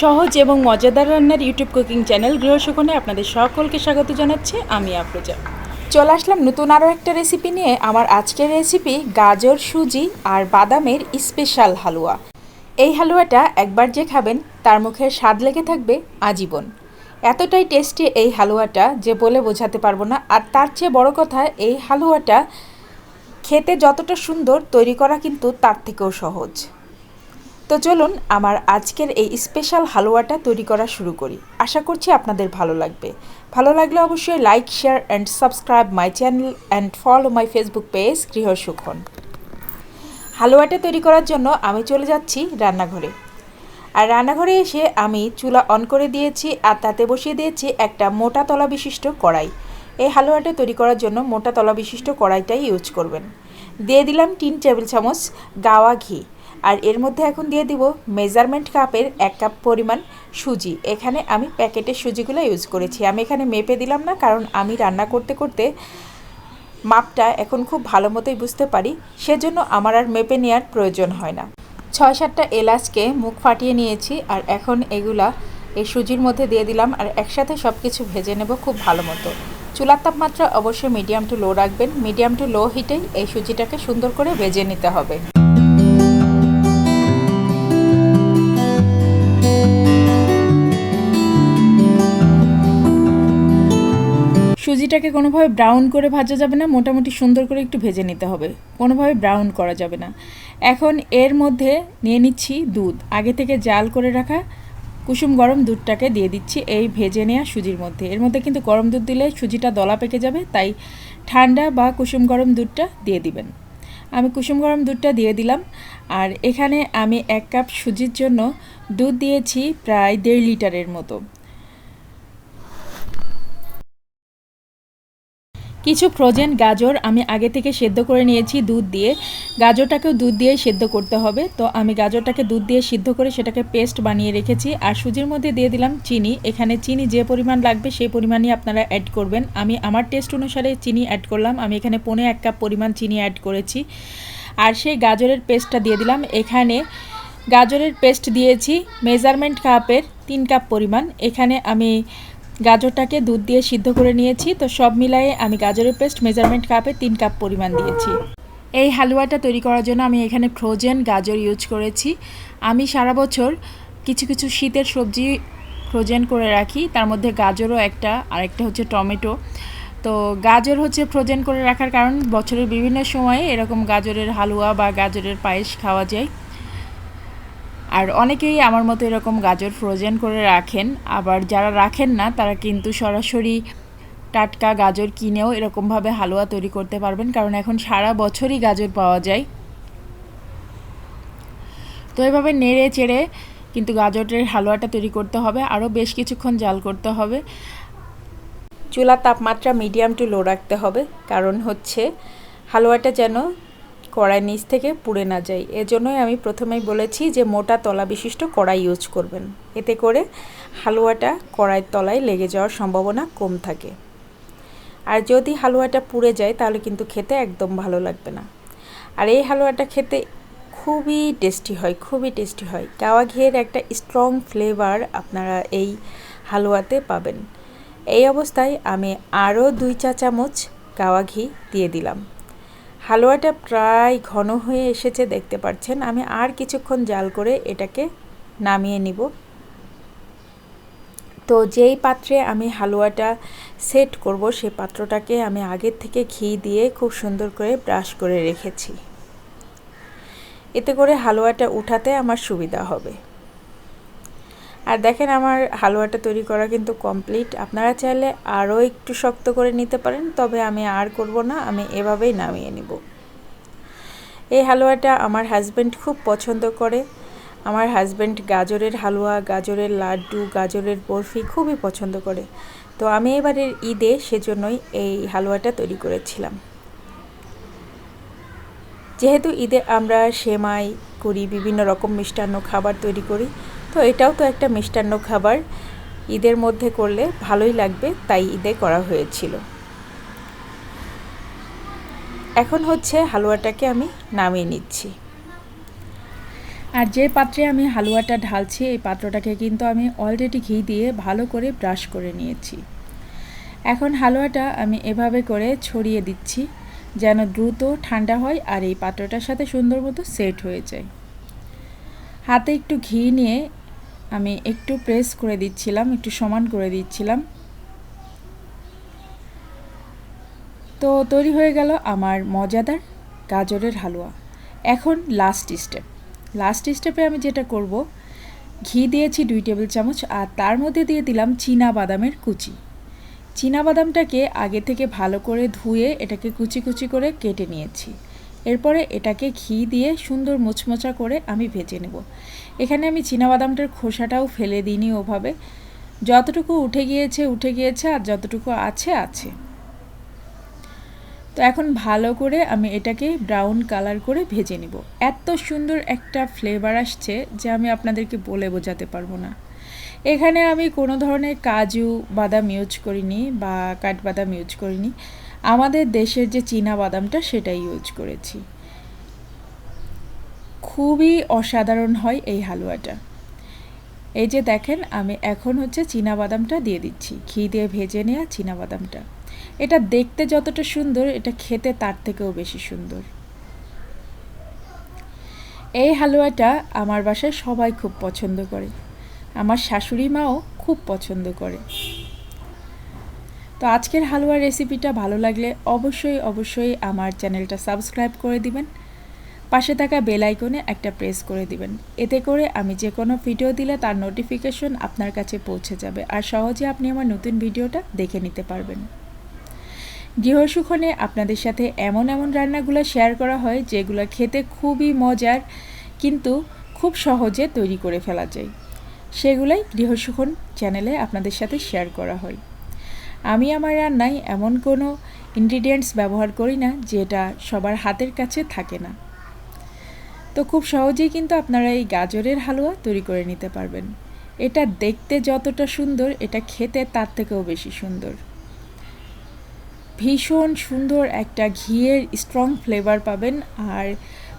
সহজ এবং মজাদার রান্নার ইউটিউব কুকিং চ্যানেল গৃহসুখনে আপনাদের সকলকে স্বাগত জানাচ্ছি, আমি আফরোজা। চলে আসলাম নতুন আরও একটা রেসিপি নিয়ে। আমার আজকের রেসিপি গাজর, সুজি আর বাদামের স্পেশাল হালুয়া। এই হালুয়াটা একবার যে খাবেন, তার মুখে স্বাদ লেগে থাকবে আজীবন। এতটাই টেস্টি এই হালুয়াটা যে বলে বোঝাতে পারব না। আর তার চেয়ে বড় কথা, এই হালুয়াটা খেতে যতটা সুন্দর, তৈরি করা কিন্তু তার থেকেও সহজ। তো চলুন আমার আজকের এই স্পেশাল হালুয়াটা তৈরি করা শুরু করি। আশা করছি আপনাদের ভালো লাগবে। ভালো লাগলে অবশ্যই like share and subscribe my channel and follow my Facebook page গৃহসুখন হালুয়াটা তৈরি করার জন্য আমি চলে যাচ্ছি রান্নাঘরে। আর রান্নাঘরে এসে আমি চুলা অন করে দিয়েছি আর তাতে বসিয়ে দিয়েছি একটা মোটা তলা বিশিষ্ট কড়াই। এই হালুয়াটা তৈরি করার জন্য মোটা তলা বিশিষ্ট কড়াইটাই ইউজ করবেন। দিয়ে দিলাম তিন টেবিল চামচ গাওয়া ঘি। আর এর মধ্যে এখন দিয়ে দিব মেজারমেন্ট কাপের এক কাপ পরিমাণ সুজি। এখানে আমি প্যাকেটের সুজিগুলো ইউজ করেছি। আমি এখানে মেপে দিলাম না, কারণ আমি রান্না করতে করতে মাপটা এখন খুব ভালো মতোই বুঝতে পারি। সেজন্য আমার আর মেপে নেওয়ার প্রয়োজন হয় না। ছয় সাতটা এলাচকে মুখ ফাটিয়ে নিয়েছি আর এখন এগুলা এই সুজির মধ্যে দিয়ে দিলাম আর একসাথে সব কিছু ভেজে নেব খুব ভালো মতো। চুলার তাপমাত্রা অবশ্যই মিডিয়াম টু লো রাখবেন। মিডিয়াম টু লো হিটেই এই সুজিটাকে সুন্দর করে ভেজে নিতে হবে। সুজিটাকে কোনোভাবে ব্রাউন করে ভাজা যাবে না, মোটামুটি সুন্দর করে একটু ভেজে নিতে হবে। কোনোভাবে ব্রাউন করা যাবে না। এখন এর মধ্যে নিয়ে নিচ্ছি দুধ। আগে থেকে জাল করে রাখা কুসুম গরম দুধটাকে দিয়ে দিচ্ছি এই ভেজে নেওয়া সুজির মধ্যে। এর মধ্যে কিন্তু গরম দুধ দিলে সুজিটা দলা পেকে যাবে, তাই ঠান্ডা বা কুসুম গরম দুধটা দিয়ে দিবেন। আমি কুসুম গরম দুধটা দিয়ে দিলাম। আর এখানে আমি এক কাপ সুজির জন্য দুধ দিয়েছি প্রায় দেড় লিটারের মতো। কিছু ফ্রোজেন গাজর আমি আগে থেকে সেদ্ধ করে নিয়েছি দুধ দিয়ে। গাজরটাকেও দুধ দিয়ে সেদ্ধ করতে হবে। তো আমি গাজরটাকে দুধ দিয়ে সিদ্ধ করে সেটাকে পেস্ট বানিয়ে রেখেছি। আর সুজির মধ্যে দিয়ে দিলাম চিনি। এখানে চিনি যে পরিমাণ লাগবে সেই পরিমাণই আপনারা অ্যাড করবেন। আমি আমার টেস্ট অনুসারে চিনি অ্যাড করলাম। আমি এখানে পনে এক কাপ পরিমাণ চিনি অ্যাড করেছি। আর সেই গাজরের পেস্টটা দিয়ে দিলাম। এখানে গাজরের পেস্ট দিয়েছি। মেজারমেন্ট কাপের তিন কাপ পরিমাণ। এখানে আমি গাজরটাকে দুধ দিয়ে সিদ্ধ করে নিয়েছি, তো সব মিলায়ে আমি গাজরের পেস্ট মেজারমেন্ট কাপে তিন কাপ পরিমাণ দিয়েছি। এই হালুয়াটা তৈরি করার জন্য আমি এখানে ফ্রোজেন গাজর ইউজ করেছি। আমি সারা বছর কিছু কিছু শীতের সবজি ফ্রোজেন করে রাখি, তার মধ্যে গাজরও একটা, আরেকটা হচ্ছে টমেটো। তো গাজর হচ্ছে ফ্রোজেন করে রাখার কারণ, বছরের বিভিন্ন সময়ে এরকম গাজরের হালুয়া বা গাজরের পায়েস খাওয়া যায়। আর অনেকেই আমার মতো এরকম গাজর ফ্রোজেন করে রাখেন, আবার যারা রাখেন না, তারা কিন্তু সরাসরি টাটকা গাজর কিনেও এরকমভাবে হালুয়া তৈরি করতে পারবেন, কারণ এখন সারা বছরই গাজর পাওয়া যায়। তো এভাবে নেড়ে চেড়ে কিন্তু গাজরের হালুয়াটা তৈরি করতে হবে, আরও বেশ কিছুক্ষণ জাল করতে হবে। চুলার তাপমাত্রা মিডিয়াম টু লো রাখতে হবে, কারণ হচ্ছে হালুয়াটা যেন কড়াই নিচ থেকে পুড়ে না যায়। এজন্যই আমি প্রথমেই বলেছি যে মোটা তলা বিশিষ্ট কড়াই ইউজ করবেন। এতে করে হালুয়াটা কড়াইয়ের তলায় লেগে যাওয়ার সম্ভাবনা কম থাকে। আর যদি হালুয়াটা পুড়ে যায়, তাহলে কিন্তু খেতে একদম ভালো লাগবে না। আর এই হালুয়াটা খেতে খুবই টেস্টি হয়, খুবই টেস্টি হয়। কাওয়া ঘিয়ের একটা স্ট্রং ফ্লেভার আপনারা এই হালুয়াতে পাবেন। এই অবস্থায় আমি আরও দুই চা চামচ কাওয়া ঘি দিয়ে দিলাম। হালুয়াটা প্রায় ঘন হয়ে এসেছে দেখতে পাচ্ছেন। আমি আর কিছুক্ষণ জাল করে এটাকে নামিয়ে নিব। তো যেই পাত্রে আমি হালুয়াটা সেট করব সেই পাত্রটাকে আমি আগের থেকে ঘি দিয়ে খুব সুন্দর করে ব্রাশ করে রেখেছি। এতে করে হালুয়াটা উঠাতে আমার সুবিধা হবে। আর দেখেন আমার হালুয়াটা তৈরি করা কিন্তু কমপ্লিট আপনারা চাইলে আরও একটু শক্ত করে নিতে পারেন, তবে আমি আর করব না, আমি এভাবেই নামিয়ে নিব। এই হালুয়াটা আমার হাজব্যান্ড খুব পছন্দ করে। আমার হাজব্যান্ড গাজরের হালুয়া, গাজরের লাড্ডু, গাজরের বরফি খুবই পছন্দ করে। তো আমি এবারের ঈদে সেজন্যই এই হালুয়াটা তৈরি করেছিলাম। যেহেতু ঈদে আমরা সেমাই করি, বিভিন্ন রকম মিষ্টান্ন খাবার তৈরি করি তো এটাও তো একটা মিষ্টান্ন খাবার। ঈদের মধ্যে করলে ভালোই লাগবে, তাই ঈদে করা হয়েছিল। এখন হচ্ছে হালুয়াটাকে আমি নামিয়ে নিচ্ছি। আর যে পাত্রে আমি হালুয়াটা ঢালছি, এই পাত্রটাকে কিন্তু আমি অলরেডি ঘি দিয়ে ভালো করে ব্রাশ করে নিয়েছি। এখন হালুয়াটা আমি এভাবে করে ছড়িয়ে দিচ্ছি, যেন দ্রুত ঠান্ডা হয় আর এই পাত্রটার সাথে সুন্দর মতো সেট হয়ে যায়। হাতে একটু ঘি নিয়ে আমি একটু প্রেস করে দিচ্ছিলাম, একটু সমান করে দিচ্ছিলাম। তো তৈরি হয়ে গেল আমার মজাদার গাজরের হালুয়া। এখন লাস্ট স্টেপ লাস্ট স্টেপে আমি যেটা করব, ঘি দিয়েছি দুই টেবিল চামচ আর তার মধ্যে দিয়ে দিলাম চীনা বাদামের কুচি। চীনা বাদামটাকে আগে থেকে ভালো করে ধুয়ে এটাকে কুচি কুচি করে কেটে নিয়েছি। এরপরে এটাকে ঘি দিয়ে সুন্দর মোচমোচা করে আমি ভেজে নেব। এখানে আমি বাদামটার খোসাটাও ফেলে দিইনি ওভাবে। যতটুকু উঠে গিয়েছে উঠে গিয়েছে আর যতটুকু আছে আছে। তো এখন ভালো করে আমি এটাকে ব্রাউন কালার করে ভেজে নিব। এত সুন্দর একটা ফ্লেভার আসছে যে আমি আপনাদেরকে বলে বোঝাতে পারব না। এখানে আমি কোনো ধরনের কাজু, বাদাম ইউজ করিনি বা কাঠবাদাম ইউজ করিনি। আমাদের দেশের যে চীনা বাদামটা সেটাই ইউজ করেছি। খুবই অসাধারণ হয় এই হালুয়াটা। এই যে দেখেন, আমি এখন হচ্ছে চীনা বাদামটা দিয়ে দিচ্ছি। ঘি দিয়ে ভেজে নেওয়া চীনা বাদামটা। এটা দেখতে যতটা সুন্দর, এটা খেতে তার থেকেও বেশি সুন্দর। এই হালুয়াটা আমার বাসায় সবাই খুব পছন্দ করে। আমার শাশুড়ি মাও খুব পছন্দ করে। তো আজকের হালুয়ার রেসিপিটা ভালো লাগলে অবশ্যই অবশ্যই আমার চ্যানেলটা সাবস্ক্রাইব করে দিবেন। পাশে থাকা বেল আইকনে একটা প্রেস করে দিবেন। এতে করে আমি যে কোনো ভিডিও দিলে তার নোটিফিকেশন আপনার কাছে পৌঁছে যাবে আর সহজে আপনি আমার নতুন ভিডিওটা দেখে নিতে পারবেন। গৃহসুখনে আপনাদের সাথে এমন এমন রান্নাগুলো শেয়ার করা হয় যেগুলো খেতে খুবই মজার কিন্তু খুব সহজে তৈরি করে ফেলা যায়। সেগুলাই গৃহসুখন চ্যানেলে আপনাদের সাথে শেয়ার করা হয়। আমি আমার রান্নায় এমন কোনো ইনগ্রিডিয়েন্টস ব্যবহার করি না যেটা সবার হাতের কাছে থাকে না। তো খুব সহজেই কিন্তু আপনারা এই গাজরের হালুয়া তৈরি করে নিতে পারবেন। এটা দেখতে যতটা সুন্দর, এটা খেতে তার থেকেও বেশি সুন্দর। ভীষণ সুন্দর একটা ঘিয়ের স্ট্রং ফ্লেভার পাবেন আর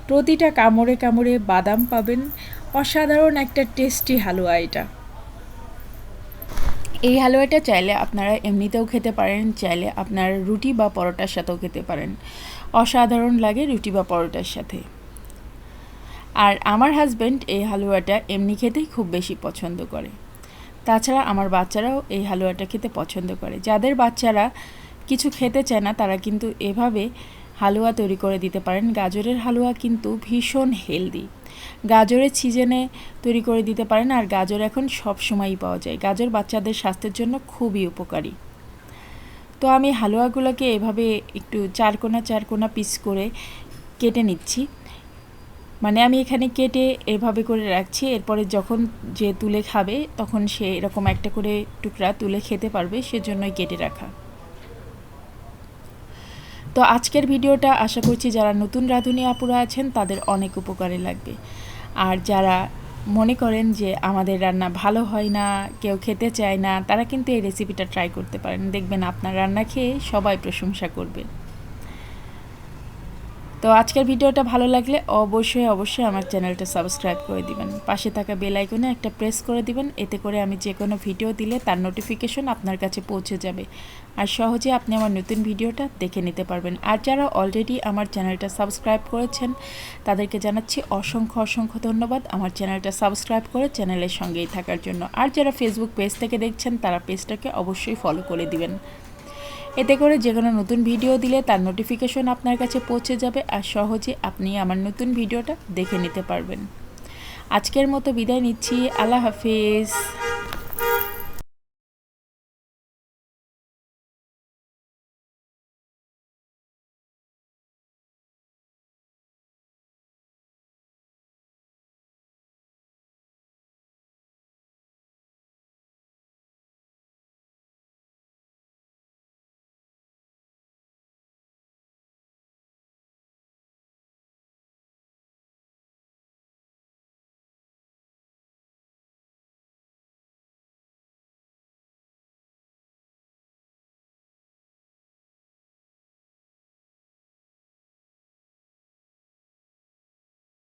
প্রতিটা কামড়ে কামড়ে বাদাম পাবেন। অসাধারণ একটা টেস্টি হালুয়া এটা। এই হালুয়াটা চাইলে আপনারা এমনিতেও খেতে পারেন, চাইলে আপনার রুটি বা পরোটার সাথেও খেতে পারেন। অসাধারণ লাগে রুটি বা পরোটার সাথে। আর আমার হাজব্যান্ড এই হালুয়াটা এমনি খেতেই খুব বেশি পছন্দ করে। তাছাড়া আমার বাচ্চারাও এই হালুয়াটা খেতে পছন্দ করে। যাদের বাচ্চারা কিছু খেতে চায় না, তারা কিন্তু এভাবে হালুয়া তৈরি করে দিতে পারেন। গাজরের হালুয়া কিন্তু ভীষণ হেলদি গাজরের সিজনে তৈরি করে দিতে পারেন আর গাজর এখন সব সময়ই পাওয়া যায়। গাজর বাচ্চাদের স্বাস্থ্যের জন্য খুবই উপকারী। তো আমি হালুয়াগুলোকে এভাবে একটু চারকোনা চারকোনা পিস করে কেটে নিচ্ছি। মানে আমি এখানে কেটে এভাবে করে রাখছি। এরপরে যখন যে তুলে খাবে, তখন সে এরকম একটা করে টুকরা তুলে খেতে পারবে, সেজন্যই কেটে রাখা। তো আজকের ভিডিওটা আশা করছি যারা নতুন রাঁধুনি আপুরা আছেন, তাদের অনেক উপকারে লাগবে। আর যারা মনে করেন যে আমাদের রান্না ভালো হয় না, কেউ খেতে চায় না, তারা কিন্তু এই রেসিপিটা ট্রাই করতে পারেন। দেখবেন আপনার রান্না খেয়ে সবাই প্রশংসা করবে। তো আজকের ভিডিওটা ভালো লাগলে অবশ্যই অবশ্যই আমার চ্যানেলটা সাবস্ক্রাইব করে দিবেন। পাশে থাকা বেল আইকনে একটা প্রেস করে দিবেন, এতে করে আমি যে কোনো ভিডিও দিলে তার নোটিফিকেশন আপনার কাছে পৌঁছে যাবে। আর সহজে আপনি আমার নতুন ভিডিওটা দেখে নিতে পারবেন। আর যারা অলরেডি আমার চ্যানেলটা সাবস্ক্রাইব করেছেন, তাদেরকে জানাচ্ছি অসংখ্য অসংখ্য ধন্যবাদ আমার চ্যানেলটা সাবস্ক্রাইব করে চ্যানেলের সঙ্গেই থাকার জন্য। আর যারা ফেসবুক পেজ থেকে দেখছেন, তারা পেজটাকে অবশ্যই ফলো করে দিবেন। এতে করে যে কোনো নতুন ভিডিও দিলে তার নোটিফিকেশন আপনার কাছে পৌঁছে যাবে আর সহজে আপনি আমার নতুন ভিডিওটা দেখে নিতে পারবেন। আজকের মতো বিদায় নিচ্ছি। আল্লাহ হাফিজ।